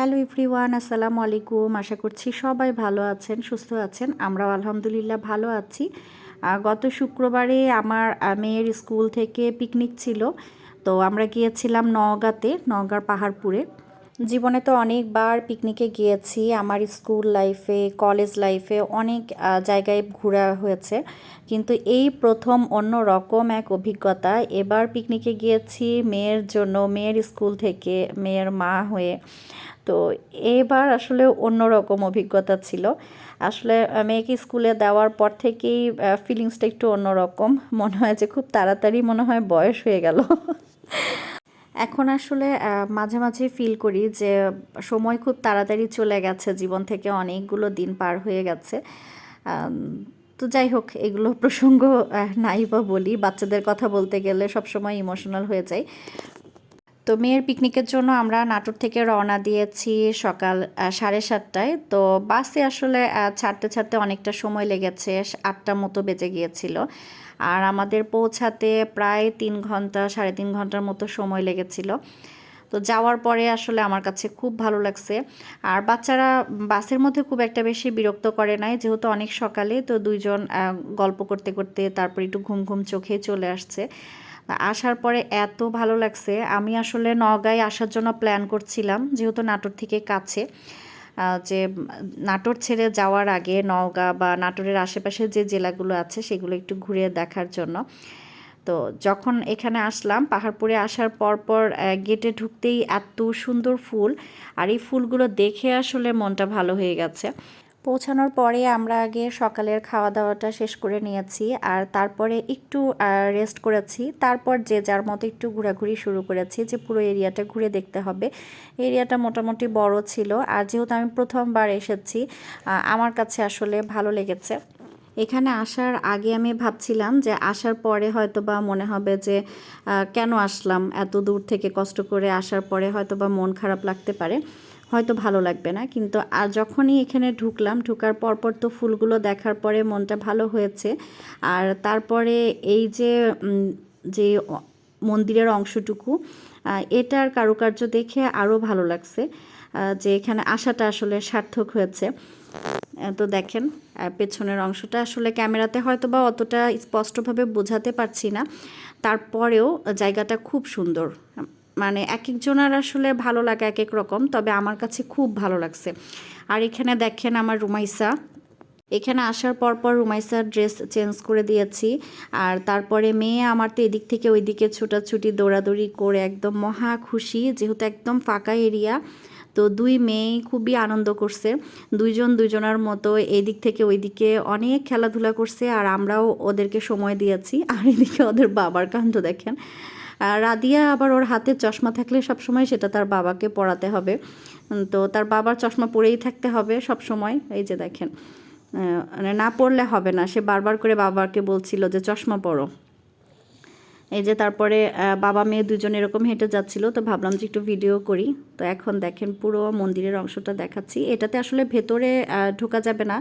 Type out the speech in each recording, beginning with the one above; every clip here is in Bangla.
হ্যালো এভরিওয়ান, আসসালামু আলাইকুম। আশা করছি সবাই ভালো আছেন, সুস্থ আছেন। আমরাও আলহামদুলিল্লাহ ভালো আছি। গত শুক্রবারে আমার মেয়ের স্কুল থেকে পিকনিক ছিল। তো আমরা গিয়েছিলাম নওগাঁতে, নওগাঁর পাহাড়পুরে। জীবনে তো অনেকবার পিকনিকে গিয়েছি। আমার স্কুল লাইফে কলেজ লাইফে অনেক জায়গায় ঘোরা হয়েছে। কিন্তু এই প্রথম অন্য রকম এক অভিজ্ঞতা, এবার পিকনিকে গিয়েছি মেয়ের জন্য, মেয়ের স্কুল থেকে, মেয়ের মা হয়ে। তো এবার আসলে অন্যরকম অভিজ্ঞতা ছিল। আসলে মেয়েকে স্কুলে দেওয়ার পর থেকেই ফিলিংসটা একটু অন্যরকম। মনে হয় যে খুব তাড়াতাড়ি মনে হয় বয়স হয়ে গেল। এখন আসলে মাঝে মাঝে ফিল করি যে, সময় খুব তাড়াতাড়ি চলে গেছে, জীবন থেকে অনেকগুলো দিন পার হয়ে গেছে। তো যাই হোক, এগুলো প্রসঙ্গ নাই বা বলি। বাচ্চাদের কথা বলতে গেলে সবসময় ইমোশনাল হয়ে যায় তো মেয়ের পিকনিকের জন্য আমরা নাটোর থেকে রওনা দিয়েছি সকাল সাড়ে সাতটায়। তো বাসে আসলে ছাড়তে ছাড়তে অনেকটা সময় লেগেছে, আটটা মতো বেজে গিয়েছিল। আর আমাদের পৌঁছাতে প্রায় তিন ঘণ্টা, সাড়ে তিন ঘণ্টার মতো সময় লেগেছিল। তো যাওয়ার পরে আসলে আমার কাছে খুব ভালো লাগছে। আর বাচ্চারা বাসের মধ্যে খুব একটা বেশি বিরক্ত করে নাই, যেহেতু অনেক সকালে। তো দুইজন গল্প করতে করতে তারপর একটু ঘুম ঘুম চোখে চলে আসছে। আসার পরে এত ভালো লাগছে। আমি আসলে নগাঁয় আসার জন্য প্ল্যান করছিলাম, যেহেতু নাটোর থেকে কাছে। যে, নাটোর ছেড়ে যাওয়ার আগে নওগাঁ বা নাটোরের আশেপাশে যে জেলাগুলো আছে, সেগুলো একটু ঘুরে দেখার জন্য। তো যখন এখানে আসলাম, পাহাড়পুরে আসার পর পর গেটে ঢুকতেই এত সুন্দর ফুল। আর এই ফুলগুলো দেখে আসলে মনটা ভালো হয়ে গেছে। পৌঁছানোর পরে আমরা আগে সকালের খাওয়া দাওয়াটা শেষ করে নিয়েছি আর তারপরে একটু রেস্ট করেছি। তারপর যে যার মতো একটু ঘোরাঘুরি শুরু করেছি যে পুরো এরিয়াটা ঘুরে দেখতে হবে। এরিয়াটা মোটামুটি বড় ছিল আর যেহেতু আমি প্রথমবার এসেছি আমার কাছে আসলে ভালো লেগেছে। এখানে আসার আগে আমি ভাবছিলাম যে আসার পরে হয়তো বা মনে হবে যে কেন আসলাম? এত দূর থেকে কষ্ট করে আসার পরে হয়তো বা মন খারাপ লাগতে পারে। হয়তো ভালো লাগবে না। কিন্তু আর যখনই এখানে ঢুকলাম, ঢুকার পরপর তো ফুলগুলো দেখার পরে মনটা ভালো হয়েছে। আর তারপরে এই যে যে মন্দিরের অংশটুকু এটার কারুকার্য দেখে আরও ভালো লাগছে যে এখানে আসাটা আসলে সার্থক হয়েছে। তো দেখেন পেছনের অংশটা আসলে ক্যামেরাতে হয়তো বা অতটা স্পষ্টভাবে বোঝাতে পারছি না। তারপরেও জায়গাটা খুব সুন্দর। মানে এক একজনের আসলে ভালো লাগে এক এক রকম, তবে আমার কাছে খুব ভালো লাগছে। আর এখানে দেখেন আমার রুমাইসা। এখানে আসার পর পর রুমাইসার ড্রেস চেঞ্জ করে দিয়েছি। আর তারপরে মেয়ে আমার তো এদিক থেকে ওইদিকে ছোটাছুটি, দৌড়াদৌড়ি করে একদম মহা খুশি, যেহেতু একদম ফাঁকা এরিয়া। তো দুই মেয়ে খুবই আনন্দ করছে। দুইজন দুইজনের মতো এদিক থেকে ওইদিকে অনেক খেলাধুলা করছে আর আমরাও ওদেরকে সময় দিয়েছি। আর এদিকে ওদের বাবার কাণ্ড দেখেন। আর রাদিয়া আবার ওর হাতে চশমা থাকলে সব সময় সেটা তার বাবাকে পড়াতে হবে। তো তার বাবার চশমা পরেই থাকতে হবে সব সময় এই যে দেখেন মানে না পড়লে হবে না। সে বারবার করে বাবাকে বলছিল যে, চশমা পরো। এই যে তারপরে বাবা মেয়ে দুজন এরকম হেঁটে যাচ্ছিল, তো ভাবলাম যে একটু ভিডিও করি। তো এখন দেখেন পুরো মন্দিরের অংশটা দেখাচ্ছি। এটাতে আসলে ভেতরে ঢোকা যাবে না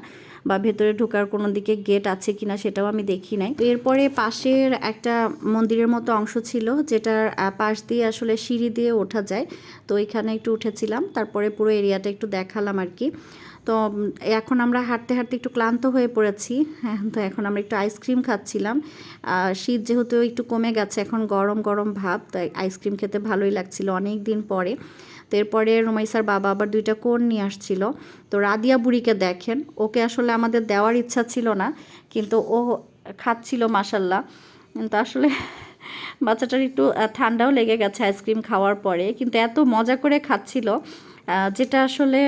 বা ভেতরে ঢোকার কোনো দিকে গেট আছে কিনা সেটাও আমি দেখি নাই। তো এরপরে পাশের একটা মন্দিরের মতো অংশ ছিল, যেটার পাশ দিয়ে আসলে সিঁড়ি দিয়ে ওঠা যায়। তো এখানে একটু উঠেছিলাম, তারপরে পুরো এরিয়াটা একটু দেখালাম আর কি। তো এখন আমরা হাঁটতে হাঁটতে একটু ক্লান্ত হয়ে পড়েছি। হ্যাঁ তো এখন আমরা একটু আইসক্রিম খাচ্ছিলাম। শীত যেহেতু একটু কমে গেছে, এখন গরম গরম ভাব, তাই আইসক্রিম খেতে ভালোই লাগছিল অনেক দিন পরে। তো এরপরে রুমাইসার বাবা আবার দুইটা কোন নিয়ে আসছিল। তো রাদিয়া বুড়িকে দেখেন, ওকে আসলে আমাদের দেওয়ার ইচ্ছা ছিল না, কিন্তু ও খাচ্ছিল মাসাল্লাহ কিন্তু আসলে বাচ্চাটার একটু ঠান্ডাও লেগে গেছে আইসক্রিম খাওয়ার পরে, কিন্তু এত মজা করে খাচ্ছিল। যেটা আসলে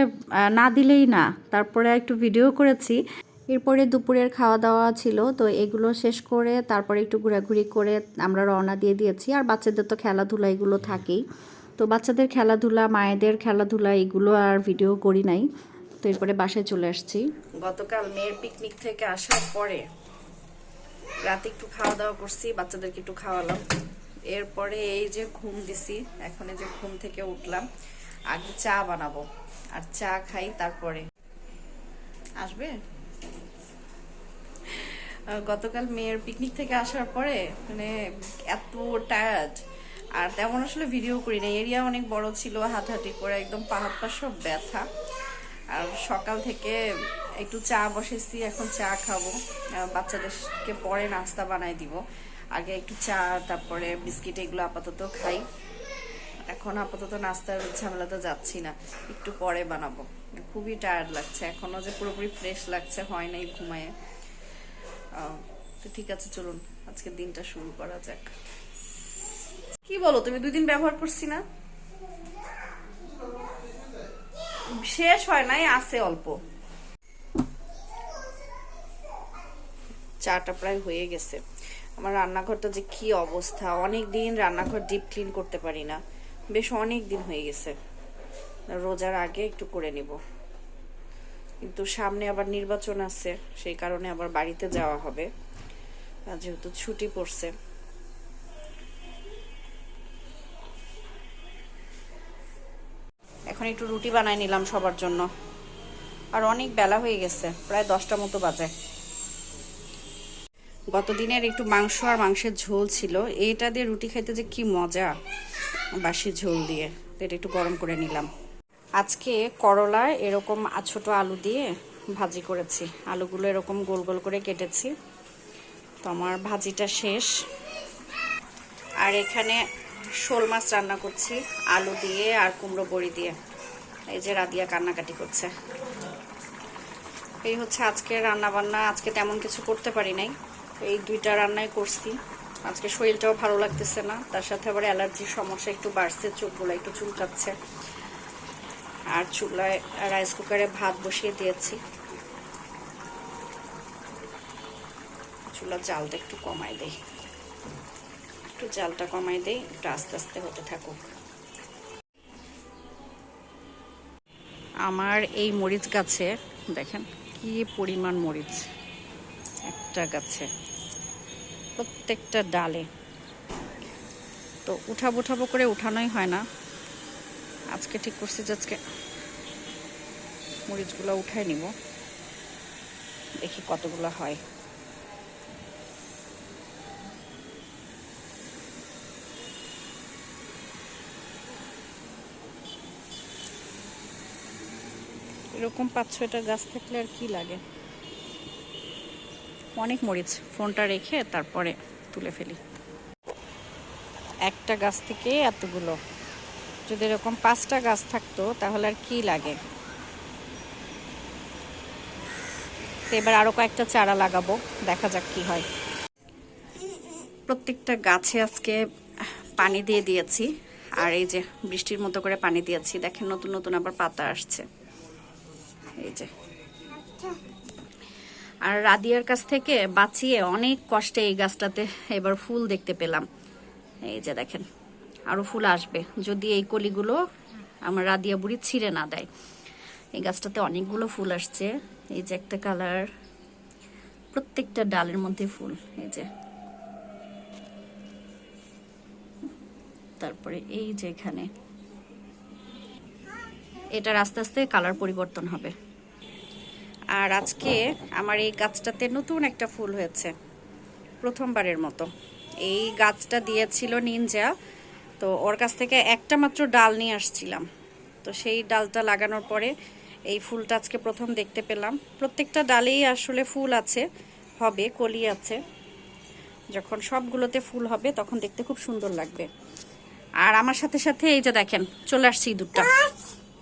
না দিলেই না। তারপরে একটু ভিডিও করেছি। এরপরে দুপুরের খাওয়া দাওয়া ছিল, তো এগুলো শেষ করে তারপরে একটু ঘোরাঘুরি করে আমরা রওনা দিয়ে দিয়েছি। আর বাচ্চাদের তো খেলাধুলা এগুলো থাকেই। তো বাচ্চাদের খেলাধুলা, মায়েদের খেলাধুলা এগুলো আর ভিডিও করি নাই। তো এরপরে বাসায় চলে আসছি। গতকাল মেয়ের পিকনিক থেকে আসার পরে রাতে একটু খাওয়া দাওয়া করছি, বাচ্চাদেরকে একটু খাওয়ালাম। এরপরে এই যে ঘুম দিছি, এখন এই যে ঘুম থেকে উঠলাম। আগে চা বানাবো। আর চা খাই তারপরে। আসবে? গতকাল মেয়ের পিকনিক থেকে আসার পরে মানে এত টায়ার্ড আর তেমন আসলে ভিডিও করি না এরিয়া অনেক বড় ছিল, হাঁটাহাঁটি করে একদম পাহাড় পা সব ব্যথা। আর সকাল থেকে একটু চা বসেছি, এখন চা খাব। বাচ্চাদেরকে পরে নাস্তা বানাই দিব। আগে একটু চা, তারপরে বিস্কিট এগুলো আপাতত খাই। এখন আপাতত নাস্তার ঝামেলাতে যাচ্ছি না। একটু পরে বানাবো। খুবই টায়ার্ড লাগছে। এখনও যে পুরোপুরি ফ্রেশ লাগছে, হয় নাই ঘুমায়ে। তো ঠিক আছে, চলুন। আজকে দিনটা শুরু করা যাক। কি বলো, তুমি দুই দিন ব্যবহার করছি না? শেষ হয় নাই, আছে অল্প। চাটা প্রায় হয়ে গেছে। আমার রান্নাঘরটা যে কি অবস্থা? অনেক দিন রান্নাঘর ডিপ ক্লিন করতে পারি না। বেশ অনেক দিন হয়ে গেছে। রোজার আগে একটু করে নিব। কিন্তু সামনে আবার নির্বাচন আছে, সেই কারণে আবার বাড়িতে যাওয়া হবে। যেহেতু ছুটি পড়ছে। এখন একটু রুটি বানাই নিলাম সবার জন্য। আর অনেক বেলা হয়ে গেছে, প্রায় দশটা মতো বাজে। গতদিনের একটু মাংস আর মাংসের ঝোল ছিল। এটা দিয়ে রুটি খাইতে যে কি মজা। বাসি ঝোল দিয়ে। এটা একটু গরম করে নিলাম। আজকে করলা এরকম ছোট আলু দিয়ে ভাজি করেছি। আলুগুলো এরকম গোল গোল করে কেটেছি। তো আমার ভাজিটা শেষ। আর এখানে শোল মাছ রান্না করছি, আলু দিয়ে আর কুমড়ো বড়ি দিয়ে। এই যে রাদিয়া কান্নাকাটি করছে। এই হচ্ছে আজকে রান্না বান্না আজকে তেমন কিছু করতে পারি নাই। এই দুইটা রান্নাই করছি। আজকে শরীরটাও ভালো লাগতেছে না। তার সাথে আবার অ্যালার্জির সমস্যা একটু বাড়ছে, চোখগুলো একটু চুলকাচ্ছে। আর চুলায় রাইস কুকারে ভাত বসিয়ে দিয়েছি। চুলার জালটা একটু কমাই দেই। একটু জালটা কমাই দেই, একটু আস্তে আস্তে হতে থাকুক। আমার এই মরিচ গাছে, দেখেন কি পরিমাণ মরিচ। একটা গাছে। প্রত্যেকটা ডালে। তো উঠাবো উঠাবো করে উঠানোই হয় না। আজকে ঠিক করছি যে আজকে মরিচগুলো উঠাই নিব। দেখি কতগুলো হয়। এরকম পাঁচ ছয়টা গাছ থাকলে আর কি লাগে? অনেক মরিচ। ফোনটা রেখে তারপরে তুলে ফেলি। একটা গাছ থেকে এতগুলো। যদি এরকম পাঁচটা গাছ থাকতো, তাহলে আর কি লাগে? এবার আরও কয়েকটা চারা লাগাবো, দেখা যাক কি হয়। প্রত্যেকটা গাছে আজকে পানি দিয়ে দিয়েছি। আর এই যে বৃষ্টির মতো করে পানি দিয়েছি, দেখেন নতুন নতুন আবার পাতা আসছে। এই যে। আর রাদিয়ার কাছ থেকে বাঁচিয়ে অনেক কষ্টে এই গাছটাতে এবার ফুল দেখতে পেলাম। এই যে দেখেন, আরও ফুল আসবে। যদি এই কলিগুলো আমার রাদিয়া বুড়ি ছিঁড়ে না দেয়। এই গাছটাতে অনেকগুলো ফুল আসছে। এই যে একটা কালার, প্রত্যেকটা ডালের মধ্যে ফুল। এই যে। তারপরে এই যে এখানে। এটার আস্তে আস্তে কালার পরিবর্তন হবে। আর আজকে আমার এই গাছটাতে নতুন একটা ফুল হয়েছে, প্রথমবারের মতো। এই গাছটা দিয়েছিল নিনজা, তো ওর কাছ থেকে একটা মাত্র ডাল নিয়ে আসছিলাম। তো সেই ডালটা লাগানোর পরে এই ফুলটা আজকে প্রথম দেখতে পেলাম। প্রত্যেকটা ডালেই আসলে ফুল আছে, হবে, কলি আছে। যখন সবগুলোতে ফুল হবে তখন দেখতে খুব সুন্দর লাগবে। আর আমার সাথে সাথে এই যে দেখেন, চলে আসছি ইঁদুরটা।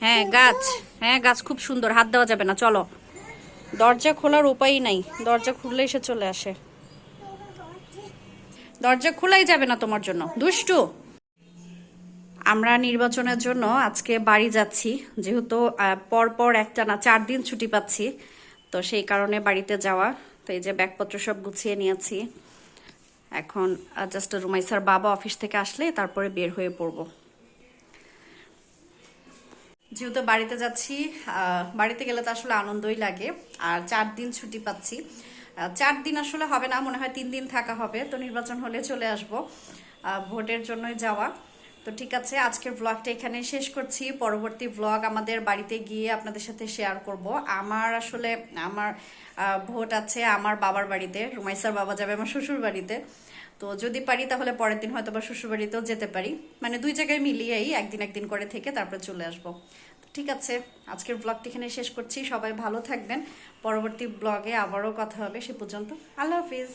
হ্যাঁ গাছ। হ্যাঁ গাছ খুব সুন্দর। হাত দেওয়া যাবে না, চলো। দরজা খোলার উপায়ই নাই। দরজা খুললেই সে চলে আসে। দরজা খোলাই যাবে না তোমার জন্য। দুষ্টু! আমরা নির্বাচনের জন্য আজকে বাড়ি যাচ্ছি। যেহেতু আহ, পর পর একটা না চার দিন ছুটি পাচ্ছি তো সেই কারণে বাড়িতে যাওয়া। তো এই যে ব্যাগপত্র সব গুছিয়ে নিয়েছি। এখন জাস্ট রুমাইসার বাবা অফিস থেকে আসলে তারপরে বের হয়ে পড়ব। যেহেতু বাড়িতে যাচ্ছি বাড়িতে গেলে তো আসলে আনন্দই লাগে। আর চার দিন ছুটি পাচ্ছি। চার দিন আসলে হবে না, মনে হয় তিন দিন থাকা হবে। তো নির্বাচন হলে চলে আসব। ভোটের জন্যই যাওয়া। তো ঠিক আছে, আজকের ব্লগটা এখানে শেষ করছি। পরবর্তী ব্লগ আমাদের বাড়িতে গিয়ে আপনাদের সাথে শেয়ার করব। আমার আসলে আমার ভোট আছে আমার বাবার বাড়িতে, রুমাইসার বাবা যাবে আমার শ্বশুর বাড়িতে। তো যদি পারি তাহলে পরের দিন হয়তো বা শ্বশুরবাড়িতেও যেতে পারি। মানে দুই জায়গায় মিলিয়েই একদিন একদিন করে থেকে তারপরে চলে আসব। ঠিক আছে, আজকের ব্লগটি এখানে শেষ করছি। সবাই ভালো থাকবেন। পরবর্তী ব্লগে আবারও কথা হবে সে পর্যন্ত। আল্লাহ হাফিজ।